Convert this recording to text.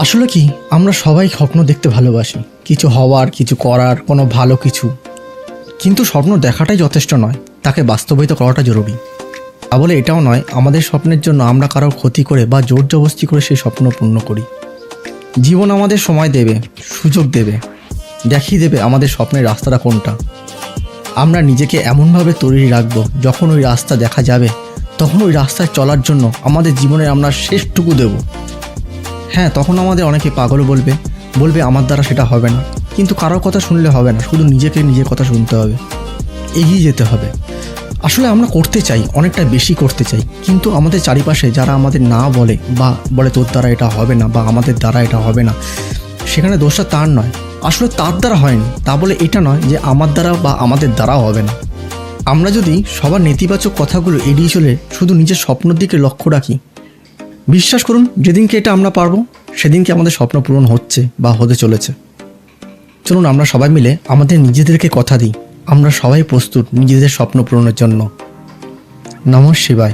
আসলে কি, আমরা সবাই স্বপ্ন দেখতে ভালোবাসি। কিছু হওয়ার, কিছু করার, কোনো ভালো কিছু। কিন্তু স্বপ্ন দেখাটাই যথেষ্ট নয়, তাকে বাস্তবায়িত করাটা জরুরি। তা বলে এটাও নয়, আমাদের স্বপ্নের জন্য আমরা কারোর ক্ষতি করে বা জোর জবস্তি করে সেই স্বপ্ন পূর্ণ করি। জীবন আমাদের সময় দেবে, সুযোগ দেবে, দেখিয়ে দেবে আমাদের স্বপ্নের রাস্তাটা কোনটা। আমরা নিজেকে এমনভাবে তৈরি রাখব, যখন ওই রাস্তা দেখা যাবে, তখন ওই রাস্তায় চলার জন্য আমাদের জীবনের আমরা শেষটুকু দেব। হ্যাঁ তখন আমাদের অনেকে পাগল বলবে বলবে আমার দ্বারা সেটা হবে না। কিন্তু কারোর কথা শুনলে হবে না, শুধু নিজেকে নিজের কথা শুনতে হবে। এগিয়ে যেতে হবে। আসলে আমরা করতে চাই, অনেকটা বেশি করতে চাই। কিন্তু আমাদের চারিপাশে যারা আমাদের না বলে, বা বলে তোর দ্বারা এটা হবে না, বা আমাদের দ্বারা এটা হবে না, সেখানে দোষটা তার নয়। আসলে তার দ্বারা হয়নি। তা বলে এটা নয় যে আমার দ্বারা বা আমাদের দ্বারাও হবে না। আমরা যদি সবার নেতিবাচক কথাগুলো এড়িয়ে চলে, শুধু নিজের স্বপ্নের দিকে লক্ষ্য রাখি বিশ্বাস করুন, যেদিনকে এটা আমরা পারব, সেদিনকে আমাদের স্বপ্ন পূরণ হচ্ছে বা হতে চলেছে। চলুন, আমরা সবাই মিলে আমাদের নিজেদেরকে কথা দিই। আমরা সবাই প্রস্তুত নিজেদের স্বপ্ন পূরণের জন্য। নমঃ শিবায়।